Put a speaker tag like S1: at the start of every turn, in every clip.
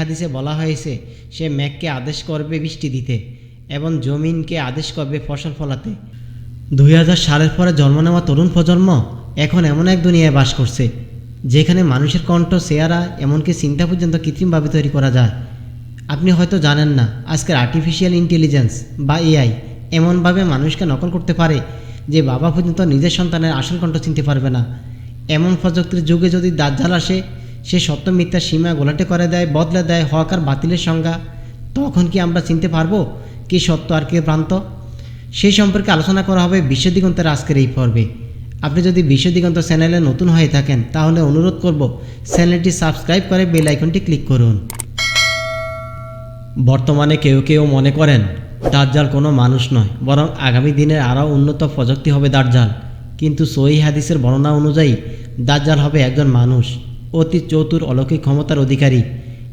S1: হাদিসে বলা হয়েছে, সে মেঘকে আদেশ করবে বৃষ্টি দিতে এবং জমিনকে আদেশ করবে ফসল ফলাতে। দুই হাজার সালের পরে জন্ম নেওয়া তরুণ প্রজন্ম এখন এমন এক দুনিয়ায় বাস করছে, যেখানে মানুষের কণ্ঠ, চেহারা, এমনকি চিন্তা পর্যন্ত কৃত্রিমভাবে তৈরি করা যায়। আপনি হয়তো জানেন না, আজকের আর্টিফিশিয়াল ইন্টেলিজেন্স বা এআই এমনভাবে মানুষকে নকল করতে পারে যে বাবা পর্যন্ত নিজের সন্তানের আসল কণ্ঠ চিনতে পারবে না। এমন প্রযুক্তির যুগে যদি দাজ্জাল আসে সে সত্য মিথ্যার সীমা গোলাটে করে দেয়, বদলে দেয়, হক আর বাতিলের সংজ্ঞা। তখন কি আমরা চিনতে পারব কি সত্য আর কে ভ্রান্ত? সেই সম্পর্কে আলোচনা করা হবে বিশ্ব দিগন্তের আজকের এই পর্বে। আপনি যদি বিশ্ব দিগন্ত চ্যানেলে নতুন হয়ে থাকেন, তাহলে অনুরোধ করব চ্যানেলটি সাবস্ক্রাইব করে বেল আইকনটি ক্লিক করুন। বর্তমানে কেউ কেউ মনে করেন, দাজ্জাল কোনো মানুষ নয়, বরং আগামী দিনের আরও উন্নত প্রযুক্তি হবে দাজ্জাল। কিন্তু সহি হাদিসের বর্ণনা অনুযায়ী, দাজ্জাল হবে একজন মানুষ। অতি চতুর অলৌকিক ক্ষমতার অধিকারী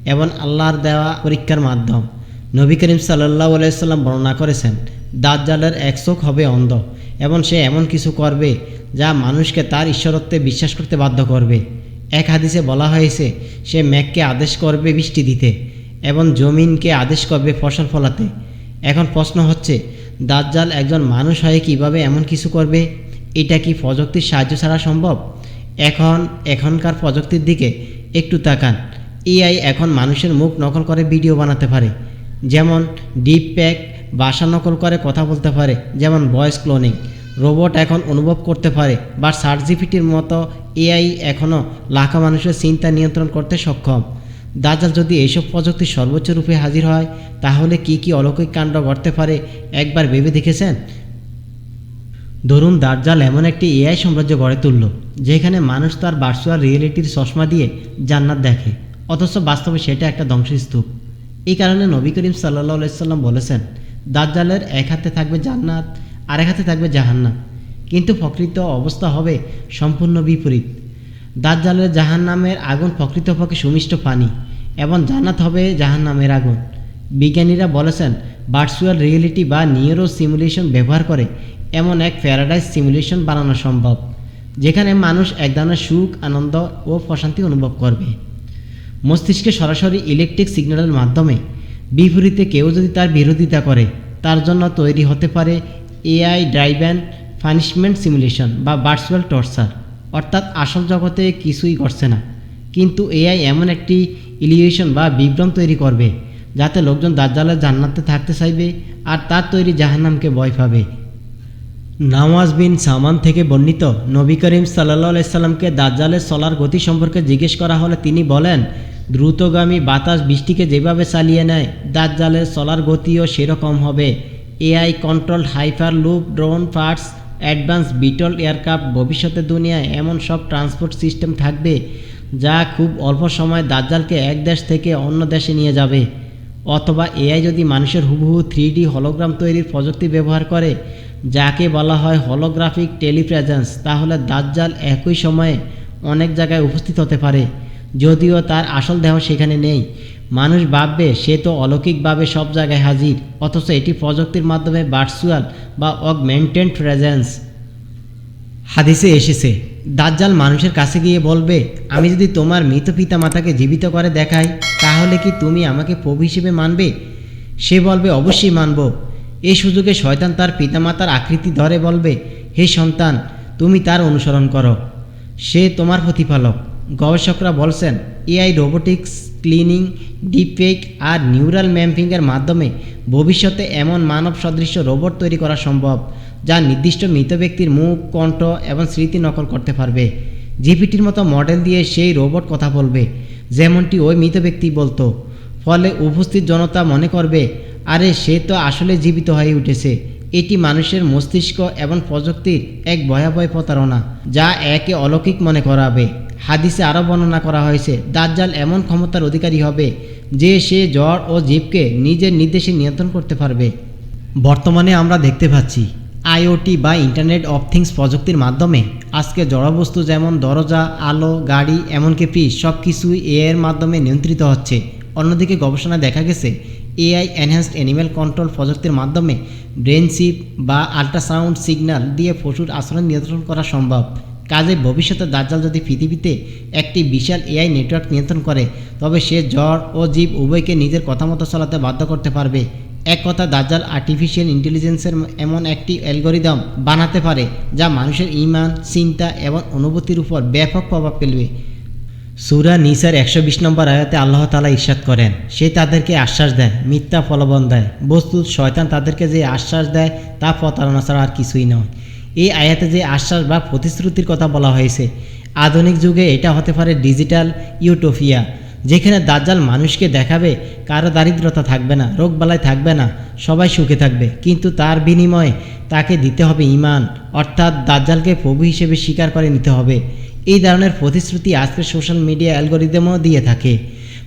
S1: এবং আল্লাহর দেওয়া পরীক্ষার মাধ্যম। নবী করিম সাল্লাহ আলাইসাল্লাম বর্ণনা করেছেন, দাজ্জালের এক চোখ হবে অন্ধ এবং সে এমন কিছু করবে যা মানুষকে তার ঈশ্বরত্বে বিশ্বাস করতে বাধ্য করবে। এক হাদিসে বলা হয়েছে, সে মেঘকে আদেশ করবে বৃষ্টি দিতে এবং জমিনকে আদেশ করবে ফসল ফলাতে। এখন প্রশ্ন হচ্ছে, দাজ্জাল একজন মানুষ হয়ে কীভাবে এমন কিছু করবে? এটা কি প্রযুক্তির সাহায্য ছাড়া সম্ভব? এখন, এখনকার প্রযুক্তির দিকে একটু তাকান। এআই এখন মানুষের মুখ নকল করে ভিডিও বানাতে পারে। যেমন ডিপ প্যাক বাসা নকল করে কথা বলতে পারে, যেমন ভয়েস ক্লোনিং। রোবট এখন অনুভব করতে পারে বা সার্জিপিটির মতো এআই এখনও লাখো মানুষের চিন্তা নিয়ন্ত্রণ করতে সক্ষম। দাজ্জাল, যদি এইসব প্রযুক্তি সর্বোচ্চ রূপে হাজির হয়, তাহলে কি কি অলৌকিক কাণ্ড ঘটতে পারে একবার ভেবে দেখেছেন? ধরুন দার্জাল এমন একটি এআই সাম্রাজ্য গড়ে তুলল, যেখানে মানুষ তার ভার্চুয়াল রিয়েলিটির চশমা দিয়ে জান্নাত দেখে, অথচ বাস্তবে সেটা একটা ধ্বংসস্তূপ। এই কারণে নবী করিম সাল্লাহ সাল্লাম বলেছেন, দাজ্জালের এক হাতে থাকবে জান্নাত আর এক হাতে থাকবে জাহান্নাম। কিন্তু প্রকৃত অবস্থা হবে সম্পূর্ণ বিপরীত। দাজ্জালের জাহান্নামের আগুন প্রকৃতপক্ষে সুমিষ্ট পানি, এবং জান্নাত হবে জাহান্নামের আগুন। বিজ্ঞানীরা বলেছেন ভার্চুয়াল রিয়েলিটি বা নিউরো সিমুলেশন ব্যবহার করে এমন এক প্যারাডাইজ সিমুলেশন বানানো সম্ভব, যেখানে মানুষ এক ধরনের সুখ, আনন্দ ও প্রশান্তি অনুভব করবে। মস্তিষ্কে সরাসরি ইলেকট্রিক সিগন্যালের মাধ্যমে বিপরীতে কেউ যদি তার বিরোধিতা করে, তার জন্য তৈরি হতে পারে এআই ড্রাইভ্যান পানিশমেন্ট সিমুলেশন বা ভার্চুয়াল টর্চার। অর্থাৎ আসল জগতে কিছুই ঘটছে না, কিন্তু এআই এমন একটি ইলিউশন বা বিভ্রম তৈরি করবে, যাতে লোকজন দাজ্জালের জান্নাতে থাকতে চাইবে আর তার তৈরি জাহান্নামকে ভয় পাবে। নওয়াজ বিন সামান থেকে বর্ণিত নবী করিম সাল্লা সাল্লামকে দাজ্জালের চলার গতি সম্পর্কে জিজ্ঞেস করা হলে তিনি বলেন, দ্রুতগামী বাতাস বৃষ্টিকে যেভাবে চালিয়ে নেয়, দাজ্জালের চলার গতিও সেরকম হবে। AI control hyper loop, drone parts advance beetle aircraft, ভবিষ্যতের দুনিয়ায় এমন সব ট্রান্সপোর্ট সিস্টেম থাকবে যা খুব অল্প সময় দাজ্জালকে এক দেশ থেকে অন্য দেশে নিয়ে যাবে। অথবা এআই যদি মানুষের হুবহু থ্রি হলোগ্রাম তৈরির প্রযুক্তি ব্যবহার করে যাকে বলা হয় হলোগ্রাফিক টেলিপ্রেজেন্স তাহলে দাজ্জাল একই সময়ে অনেক জায়গায় উপস্থিত হতে পারে, যদিও তার আসল দেহ সেখানে নেই। মানুষ ভাববে, সে তো অলৌকিকভাবে সব জায়গায় হাজির, অথচ এটি প্রযুক্তির মাধ্যমে ভার্চুয়াল বা অগমেন্টেড প্রেজেন্স হাদিসে এসেছে, দাজ্জাল মানুষের কাছে গিয়ে বলবে, আমি যদি তোমার মৃত পিতা মাতাকে জীবিত করে দেখাই, তাহলে কি তুমি আমাকে প্রভু হিসেবে মানবে? সে বলবে, অবশ্যই মানব। এই সুযোগে শয়তান তার পিতামাতার আকৃতি ধরে বলবে, হে সন্তান, তুমি তার অনুসরণ করো। সে তোমার প্রতিপালক। গবেষকরা বলছেন, এআই রোবোটিক্স, ক্লিনিং, ডিপফেক আর নিউরাল ম্যাম্পিংয়ের মাধ্যমে ভবিষ্যতে এমন মানব সদৃশ্য রোবট তৈরি করা সম্ভব, যা নির্দিষ্ট মৃত ব্যক্তির মুখ, কণ্ঠ এবং স্মৃতি নকল করতে পারবে। জিপিটির মতো মডেল দিয়ে সেই রোবট কথা বলবে, যেমনটি ওই মৃত ব্যক্তি বলতো। ফলে উপস্থিত জনতা মনে করবে আরে সে তো আসলে জীবিত হয়ে উঠেছে। এটি মানুষের মস্তিষ্ক এবং প্রযুক্তির এক ভয়াবহ প্রতারণা যা একে অলৌকিক মনে করাবে। হাদিসে আরও বর্ণনা করা হয়েছে দাজ্জাল এমন ক্ষমতার অধিকারী হবে যে সে জ্বর ও জীবকে নিজের নির্দেশে নিয়ন্ত্রণ করতে পারবে। বর্তমানে আমরা দেখতে পাচ্ছি আইওটি বা ইন্টারনেট অফ থিংস প্রযুক্তির মাধ্যমে আজকে জড়বস্তু যেমন দরজা আলো গাড়ি এমনকি ফ্রিজ সব কিছুই এআইয়ের মাধ্যমে নিয়ন্ত্রিত হচ্ছে। অন্যদিকে গবেষণায় দেখা গেছে এআই এনহ্যান্সড অ্যানিম্যাল কন্ট্রোল প্রযুক্তির মাধ্যমে ব্রেন চিপ বা আল্ট্রাসাউন্ড সিগন্যাল দিয়ে পশুর আচরণ নিয়ন্ত্রণ করা সম্ভব। কাজে ভবিষ্যতে দাজ্জাল যদি পৃথিবীতে একটি বিশাল এআই নেটওয়ার্ক নিয়ন্ত্রণ করে, তবে সে জ্বর ও জীব উভয়কে নিজের কথা মতো চালাতে বাধ্য করতে পারবে। এক কথা, দাজ্জাল আর্টিফিশিয়াল ইন্টেলিজেন্সের এমন একটি অ্যালগোরিদম বানাতে পারে, যা মানুষের ইমান, চিন্তা এবং অনুভূতির উপর ব্যাপক প্রভাব ফেলবে। সুরা নিসার একশো বিশ নম্বর আয়াতে আল্লাহ তালা ইরশাদ করেন, সে তাদেরকে আশ্বাস দেয়, মিথ্যা ফলবন দেয়। বস্তুত শয়তান তাদেরকে যে আশ্বাস দেয়, তা প্রতারণা ছাড়া আর কিছুই নয়। এই আয়াতে যে আশ্বাস বা প্রতিশ্রুতির কথা বলা হয়েছে, আধুনিক যুগে এটা হতে পারে ডিজিটাল ইউটোফিয়া যেখানে দাজ্জাল মানুষকে দেখাবে কারও দারিদ্রতা থাকবে না রোগ রোগবালাই থাকবে না, সবাই সুখে থাকবে। কিন্তু তার বিনিময়ে তাকে দিতে হবে ইমান অর্থাৎ দাজ্জালকে প্রভু হিসেবে স্বীকার করে নিতে হবে। এই ধরনের প্রতিশ্রুতি আজকের সোশ্যাল মিডিয়া অ্যালগোরিদমও দিয়ে থাকে।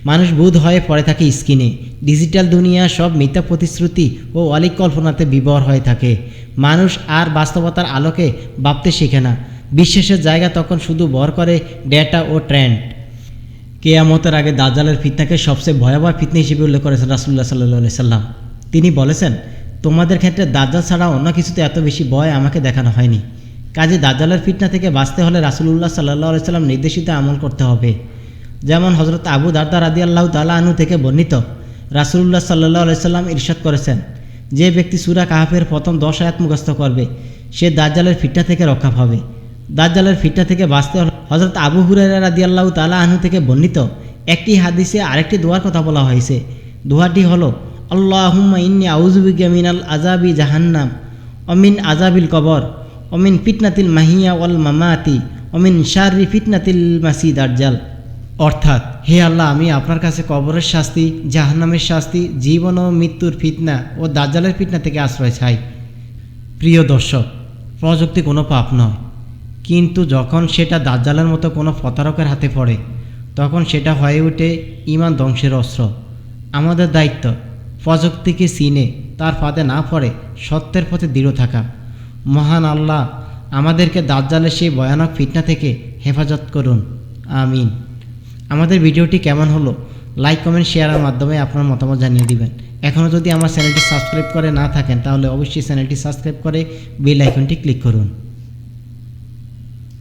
S1: মানুষ বুধ হয়ে পড়ে থাকে স্ক্রিনে। ডিজিটাল দুনিয়া সব মিথ্যা প্রতিশ্রুতি ও অলিক কল্পনাতে বিবর হয়ে থাকে। মানুষ আর বাস্তবতার আলোকে ভাবতে শেখে না। বিশ্বাসের জায়গা তখন শুধু ভর করে ডেটা ও ট্রেন্ড। কেয়ামতের আগে দাজ্জালের ফিতনাকে সবচেয়ে ভয়াবহ ফিতনা হিসেবে উল্লেখ করেছেন রাসুল্লাহ সাল্লাহ সাল্লাম। তিনি বলেছেন, তোমাদের ক্ষেত্রে দাজ্জাল ছাড়া অন্য কিছুতে এত বেশি ভয় আমাকে দেখানো হয়নি। কাজে দাজ্জালের ফিতনা থেকে বাঁচতে হলে রাসুলুল্লাহ সাল্লাহ সাল্লাম নির্দেশিত আমল করতে হবে। যেমন হজরত আবু দারদা রাদি আল্লাহ তালা আনু থেকে বর্ণিত, রাসুলুল্লাহ সাল্লাহ সাল্লাম ইরশাদ করেছেন, যে ব্যক্তি সুরা কাহাফের প্রথম দশ আয়াত মুখস্থ করবে, সে দাজ্জালের ফিটনা থেকে রক্ষা পাবে। দাজ্জালের ফিটনা থেকে বাঁচতে হলে হজরত আবু হুরারা রাদি আল্লাহ তালা আনু থেকে বর্ণিত একটি হাদিসে আরেকটি দোয়ার কথা বলা হয়েছে। দোয়াটি হলো, আল্লাহুম্মা ইন্নি আউজুবিকা মিনাল আজাবি জাহান্নাম অমিন আজাবিল কবর। অমিন ফিতনাতিল মাহিয়া ওয়াল মামাতি, অমিন শারি ফিতনাতিল মাসি দার্জাল অর্থাৎ, হে আল্লাহ, আমি আপনার কাছে কবরের শাস্তি, জাহান্নামের শাস্তি, জীবন ও মৃত্যুর ফিতনা ও দাজ্জালের ফিতনা থেকে আশ্রয় চাই। প্রিয় দর্শক, প্রযুক্তি কোনো পাপ নয়। কিন্তু যখন সেটা দাজ্জালের মতো কোনো প্রতারকের হাতে পড়ে, তখন সেটা হয়ে ওঠে ইমান ধ্বংসের অস্ত্র। আমাদের দায়িত্ব প্রযুক্তিকে চিনে তার ফাঁদে না পড়ে সত্যের পথে দৃঢ় থাকা। মহান আল্লাহ, আমাদেরকে দাজ্জালের সেই ভয়ানক ফিটনা থেকে হেফাজত করুন। আমিন। আমাদের ভিডিওটি কেমন হলো, লাইক, কমেন্ট শেয়ারের মাধ্যমে আপনার মতামত জানিয়ে দিবেন। এখনও যদি আমার চ্যানেলটি সাবস্ক্রাইব করে না থাকেন, তাহলে অবশ্যই চ্যানেলটি সাবস্ক্রাইব করে বেল আইকনটি ক্লিক করুন।